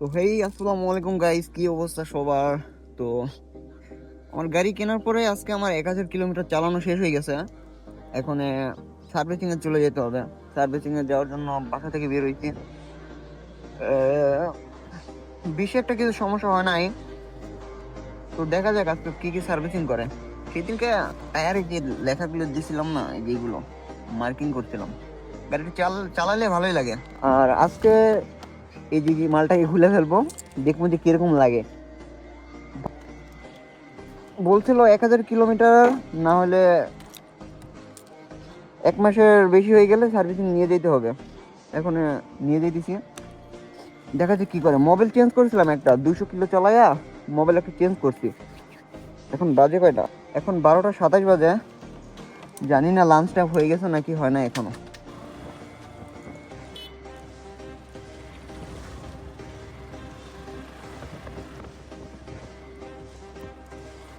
তো হেই আসসালামু আলাইকুম গাইস কি অবস্থা সবার? তো আমার গাড়ি কেনার পরে আজকে আমার এক হাজার কিলোমিটার চালানো শেষ হয়ে গেছে। এখন সার্ভিসিং এ চলে যেতে হবে। সার্ভিসিং এ যাওয়ার জন্য বাসা থেকে বের হয়েছি। আহ, বেশি একটা কিছু সমস্যা হয় নাই। তো দেখা যাক আজকে কি কি সার্ভিসিং করে। সেদিনকে টায়ারে যে লেখাগুলো দিয়েছিলাম না যেগুলো মার্কিং করছিলাম। গাড়িটা চাল চালালে ভালোই লাগে। আর আজকে এই যে মালটাকে খুলে ফেলব, দেখব যে কীরকম লাগে। বলছিল এক হাজার কিলোমিটার, না হলে এক মাসের বেশি হয়ে গেলে সার্ভিসিং নিয়ে যেতে হবে। এখন নিয়ে যেতেছি। দেখা যাচ্ছে কী করে। মোবাইল চেঞ্জ করেছিলাম একটা দুশো কিলো চালায়া মোবাইল একটা চেঞ্জ করছি। এখন বাজে কয়টা? এখন বারোটা সাতাশ বাজে। জানি না লাঞ্চ হয়ে গেছে নাকি হয় না এখনও।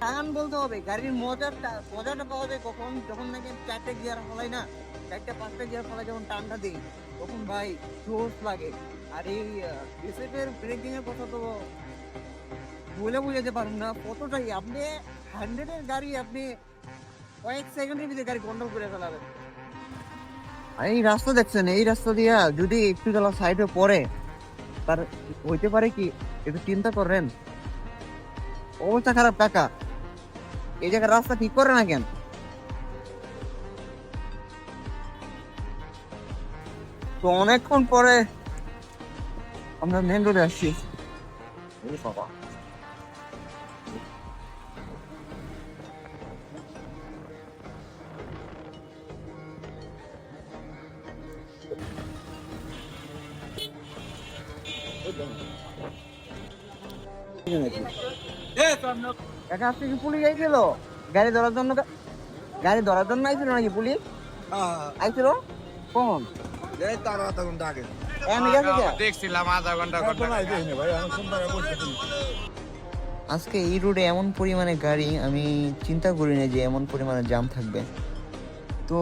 টান বলতে হবে, গাড়ির মজাটা মজাটা পাওয়া যায় কখন, যখন নাকি চারটে গিয়ার ফলাই না, চারটে, পাঁচটা গিয়ার ফলাই যখন টানটা দিই, তখন ভাই জোশ লাগে। আর এই এসএফের ব্রেকিং এর কথা তো বলে বুঝাতে পারুন না কতটাই আপনি হান্ড্রেডের গাড়ি আপনি কয়েক সেকেন্ডের ভিতরে গাড়ি কন্ট্রোল করে ফেলাবেন। এই রাস্তা দেখছেন, এই রাস্তা দিয়া যদি একটু গেলা সাইডে পড়ে তার হইতে পারে কি, একটু চিন্তা করেন অবস্থা খারাপ, কাকা। এই জায়গায় রাস্তা ঠিক করে না কেন তো অনেকক্ষণ পরে আমরা মেন রোডে আসছি এই বাবা। কাকা আজকে কি পুলিশ আইছিল? গাড়ি ধরার জন্য গাড়ি ধরার জন্য আইছিল নাকি পুলিশ? আইছিল? কোন এখানে গেছে কে? দেখছিলাম আধা ঘণ্টা ঘণ্টা আজকে এই রোডে এমন পরিমাণে গাড়ি আমি চিন্তা করি না যে এমন পরিমাণে জাম থাকবে। তো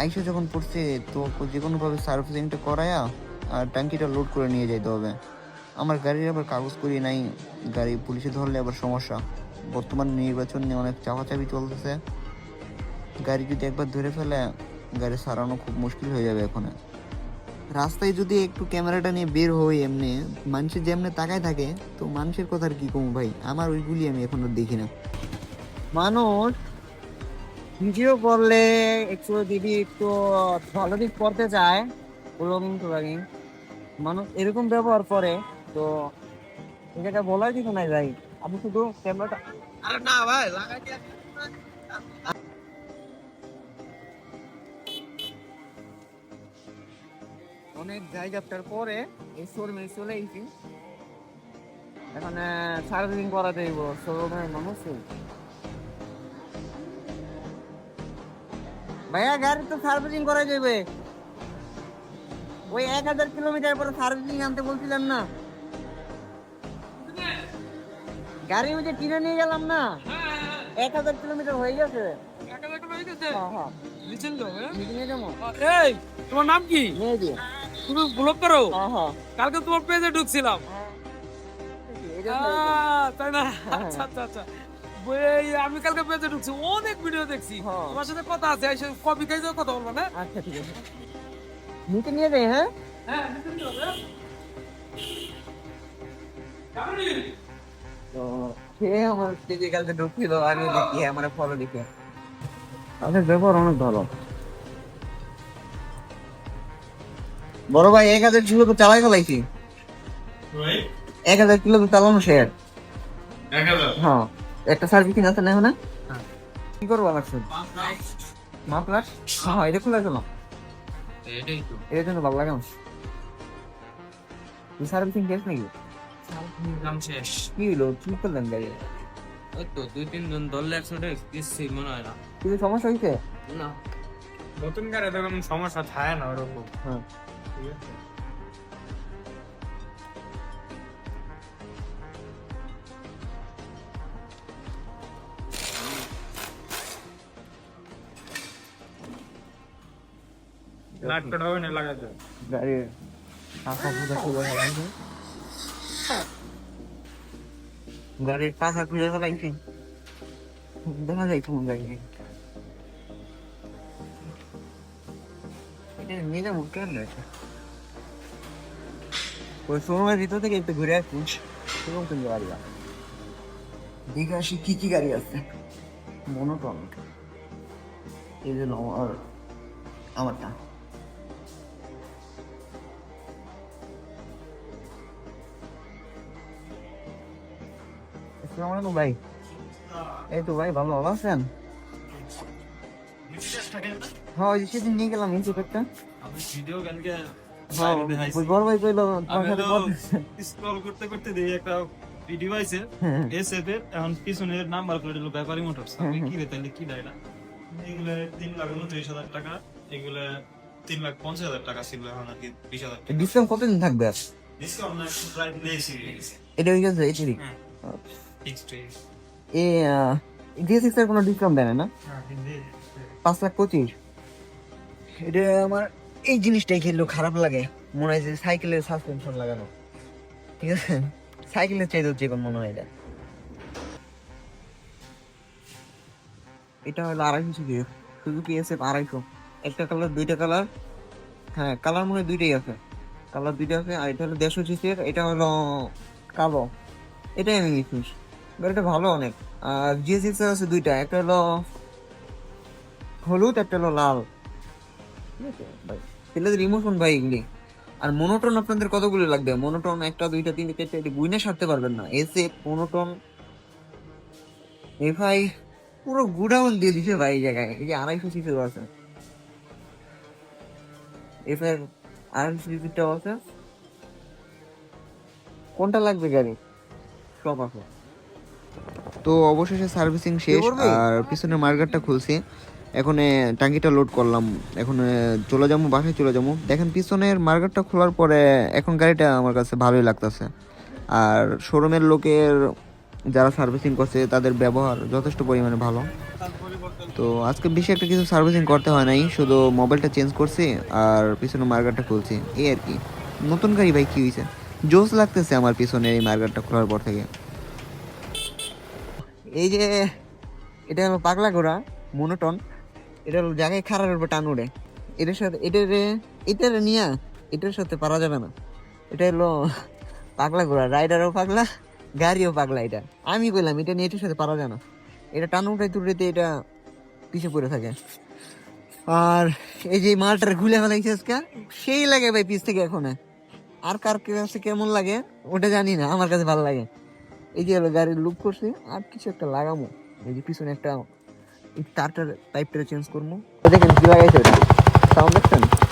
আইসে যখন পড়ছে তো যে কোনোভাবে সার্ভিসিংটা করায়া আর ট্যাঙ্কিটা লোড করে নিয়ে যেতে হবে। আমার গাড়ির আবার কাগজ করি নাই গাড়ি পুলিশে ধরলে আবার সমস্যা। বর্তমান নির্বাচন নিয়ে অনেক চাপাচাপি চলতেছে। গাড়ি যদি একবার ধরে ফেলে, গাড়ি সারানো খুব মুশকিল হয়ে যাবে এখন। রাস্তায় যদি একটু ক্যামেরাটা নিয়ে বের হই এমনি, মানুষের যেমনি তাকায় থাকে, তো মানুষের কথার কি কম ভাই? আমার ওইগুলি আমি এখনও দেখি না। মানুষ ভিডিও করলে একটু যদি একটু ভালো দিক করতে চায়, ব্লগিং ট্লগিং। মানুষ এরকম ব্যবহার করে, তো এটাকে বলার কিছু নাই ভাই। আপনি শুধু ক্যামেরাটা আরে না ভাই লাগাই দিয়ে অনেক জায়গাটার পরে এই শোরুমে চলে এসেছি এখানে সার্ভিসিং করা দেব শোরুমের মানুষ ভাইয়া গাড়ি তো সার্ভিসিং করা যাবে ওই এক হাজার কিলোমিটার পরে সার্ভিসিং আনতে বলছিলেন না। গাড়ি ওই যে কিনে নিয়ে গেলাম না। এক হাজার কিলোমিটার হয়ে গেছে। হ্যাঁ হ্যাঁ। নিয়ে যাব। এই তোমার নাম কি? তুমি ব্লগ করো? হ্যাঁ কালকে তোমার পেজে ঢুকছিলাম। তাই না। আচ্ছা আচ্ছা আচ্ছা। আমি কালকে পেজে ঢুকছি। অনেক ভিডিও দেখছি। তোমার সাথে কথা আছে এই কপি খাইছে কথা বলব না? আচ্ছা ঠিক আছে। নিচে নিয়ে যাই হ্যাঁ। হ্যাঁ নিতে দিও, হ্যাঁ? তো সে আমার ফিজিক্যালতে ঢুকছিল আমি দেখি আমার ফলো দেখে তাদের ব্যবহার অনেক ভালো। বড় ভাই এক হাজার কিলো তো চালাই ফেলাইছি। এক হাজার কিলো তো চালানো শেয়ার হ্যাঁ একটা সার্ভিসিং আছে না না কি করব লাগছে মাফলার হ্যাঁ এটা খোলা গেল এটাই তো। এর জন্য ভালো লাগে সার্ভিসিং শেষ নাকি? কাম শেষ। কি হইল? কি করলেন গাড়ি ওই তো দুই তিন জন ধরলে একসাথে দিচ্ছি মনে হয় না। কিছু সমস্যা হয়েছে? না। নতুন গাড়ি তো কোনো সমস্যা থাকে না ওরকম। হ্যাঁ। ঠিক আছে। লাইট কটা হবে না লাগাতে টাকা গাড়ির পাখা খুলে ফেলাইছি দেখা যায় কোন গাড়ি। নিজে মুখে রয়েছে ওই শোরুমের ভিতর থেকে একটু ঘুরে আসছি সেরকম কিন্তু গাড়ি আছে? দেখে আসি কি কি গাড়ি আছে। মনোটন। এই জন্য আমার আমারটা। আসসালামু আলাইকুম ভাই। এই তো ভাই ভালো ভালো আছেন? হ্যাঁ ওই যে সেদিন নিয়ে গেলাম ইনস্টিটিউটটা আমি ভিডিও কালকে হ্যাঁ ওই বড় ভাই কইলো তোমার আমি সাথে তো কথা- স্ক্রল করতে করতে দেখি একটা ভিডিও আইছে। হ্যাঁ। এসএফ এর এখন পিছনের নাম্বার প্লেট হলো ব্যাপারী মোটরস। আমি কি রে তাহলে কি দাইলা এগুলো তিন লাখ উনত্রিশ হাজার টাকা এগুলো তিন লাখ পঞ্চাশ হাজার টাকা ছিল এখন আর কি বিশ হাজার টাকা। ডিসকাউন্ট কতদিন থাকবে আর? ডিসকাউন্ট না একটু প্রায় দিয়েছি। এটা হয়ে গেছে এ জিএস সিক্স এর কোনো ডিসকাউন্ট দেয় না? হ্যাঁ পাঁচ লাখ পঁচিশ। এটা আমার এই জিনিসটাই খেললো খারাপ লাগে। মনে হয় যে সাইকেলের সাসপেনশন লাগানো। ঠিক আছে? সাইকেলের চাইতে মনে হয় এটা। এটা হলো আড়াইশো সুজুকি আড়াইশো। একটা কালার দুইটা কালার হ্যাঁ কালার মনে হয় দুইটাই আছে। কালার দুইটা আছে আর এটা হলো দেড়শো সিসির এটা হলো কালো। এটাই আমি গাড়িটা ভালো অনেক। আর জিএস সিক্স আছে দুইটা, একটা হলো হলুদ, একটা হলো লাল। ছেলেদের ইমোশন ভাই এগুলি। আর মনোটন আপনাদের কতগুলো লাগবে? মনোটন একটা, দুইটা, তিনটে, চারটে, এটি গুইনে সারতে পারবেন না। এসে মনোটন এ ভাই পুরো গুডাউন দিয়ে দিছে ভাই জায়গায়। এই যে আড়াইশো সিসি আছে। এফের আড়াইশো সিসিটাও আছে। কোনটা লাগবে গাড়ি? সব আছে। তো অবশেষে সার্ভিসিং শেষ আর পিছনের মার্কেটটা খুলছি। এখন টাঙ্কিটা লোড করলাম। এখন চলে যাব বাসায় চলে যাব। দেখেন পিছনের মার্কেটটা খোলার পরে এখন গাড়িটা আমার কাছে ভালোই লাগতেছে। আর শোরুমের লোকের যারা সার্ভিসিং করছে তাদের ব্যবহার যথেষ্ট পরিমাণে ভালো। তো আজকে বেশি একটা কিছু সার্ভিসিং করতে হয় নাই শুধু মোবাইলটা চেঞ্জ করছি আর পিছনের মার্কেটটা খুলছি। এই আর কি। নতুন গাড়ি ভাই কি হয়েছে জোস লাগতেছে আমার পিছনের এই মার্কেটটা খোলার পর থেকে। এই যে, এটা হলো পাগলা ঘোড়া, মনোটন। এটা হলো জায়গায় খারাপের উপর টান উড়ে এটার সাথে এটার এটার নিয়ে, এটার সাথে পারা যাবে না। এটা হলো পাগলা ঘোড়া, রাইডারও পাগলা, গাড়িও পাগলা এটা। আমি কইলাম, এটা নিয়ে এটার সাথে পারা যায় না। এটা টান উঠাইতে উঠাইতে এটা পিছিয়ে পড়ে থাকে। আর এই যে মালটার ঘুলে ফেলাইছে আজকে, সেই লাগে ভাই পিস থেকে এখন। আর কার কাছে কেমন লাগে, ওটা জানি না, আমার কাছে ভালো লাগে। এই যে গাড়ির লুক করছে আর কিছু একটা লাগামো এই যে পিছনে একটা তারটার টাইপটা চেঞ্জ করবো দেখেন কি লাগাইছে সাউন্ড দেখছেন